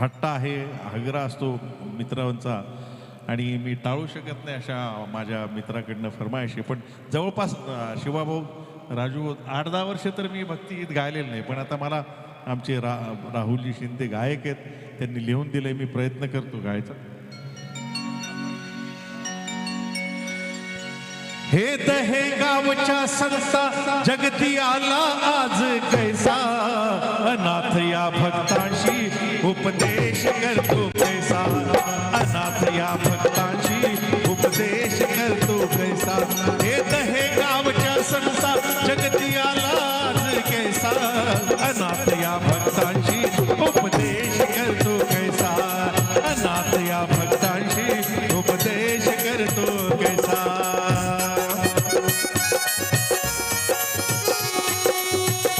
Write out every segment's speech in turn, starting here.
हट्टा आहे हगरा असतो मित्रांचा. आणि मी टाळू शकत नाही अशा माझ्या मित्राकडनं फरमायशी. पण जवळपास शिवाभाऊ राजू आठ दहा वर्ष तर मी भक्तिगीत गायलेलं नाही. पण आता मला आमचे रा राहुलजी शिंदे गायक आहेत. त्यांनी लिहून दिले मी प्रयत्न करतो गायचा. हे दहे गावच्या संस्था जगती आला आज कैसा. अनाथ या भक्तांशी उपदे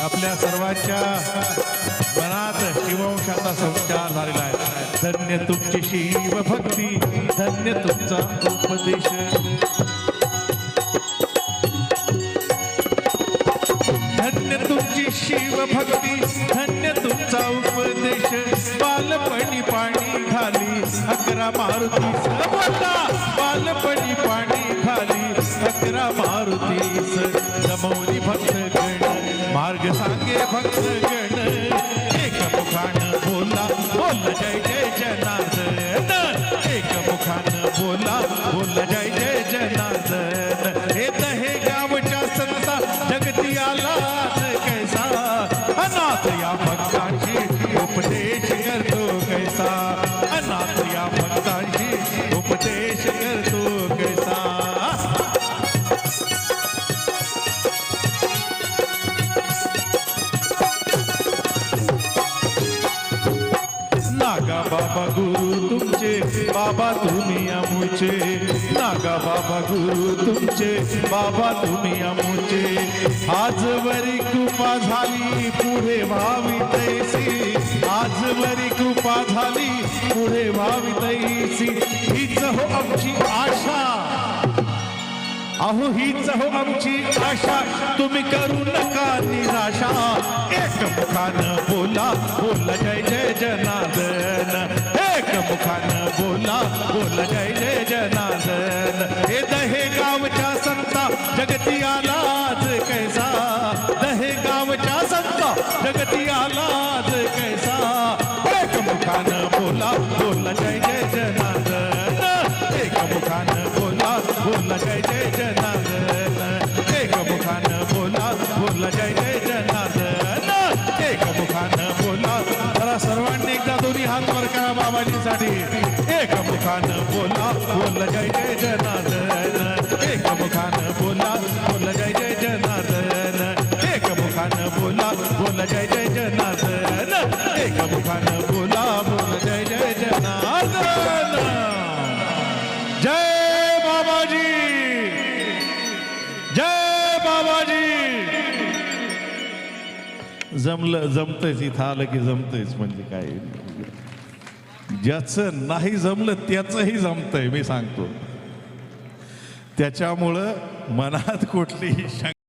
आपल्या सर्वांच्या मनात शिववंशाचा संस्कार झालेला आहे. धन्य तुमची शिव भक्ती धन्य तुमचा उपदेश. धन्य तुमची शिव भक्ती धन्य तुमचा उपदेश. बालपणी पाणी खाली अकरा मारुती बालपणी पाणी खाली अकरा मारुतीस. जमवली भक्त मार्ग सांगे भक्त गण एक मुखान बोला बोल जय जय जनार्दन एक मुखान बोला बोल जय जय जनार्दन हे दहे गावच्या संता जगती आला कैसा? अनाथ या भक्तांशी उपदेश करतो कैसा? बाबा गुरु तुमचे बाबा तुम्ही अमुचे नागा बाबा गुरु तुमचे बाबा तुम्ही अमुचे आजवरी कृपा झाली पुढे व्हावी तैसी. आजवरी कृपा झाली पुढे व्हावी तैसी. हीच हो आमची आशा. अहो हीच हो आमची आशा. तुम्ही करू नका निराशा. एक मुखानं बोला बोल बोला बोल जय जय जनार्दन. हे दहे गावच्या संता जगती आलाच कैसा? दहे गावच्या संता जगती आलाच कैसा? एक मुखानं बोला बोल जय जय जनार्दन. एक मुखान बोला बोल जय जय जनार्दन. एक मुखान बोला बोल जय जय हात वर करा बाबाजीसाठी. एक मुखानं बोला बोल जय जय जनार्दन. एक मुखानं बोला बोल जय जय जनार्दन. एक मुखानं बोला बोल जय जय जनार्दन. एक मुखानं बोला बोल जय जय जनार्दन. जय बाबाजी. जय बाबाजी. जमलं जमतंयच इथं आलं की जमतंयच म्हणजे काय? ज्याचं नाही जमलं त्याचंही जमतंय मी सांगतो. त्याच्यामुळं मनात कुठलीही शंका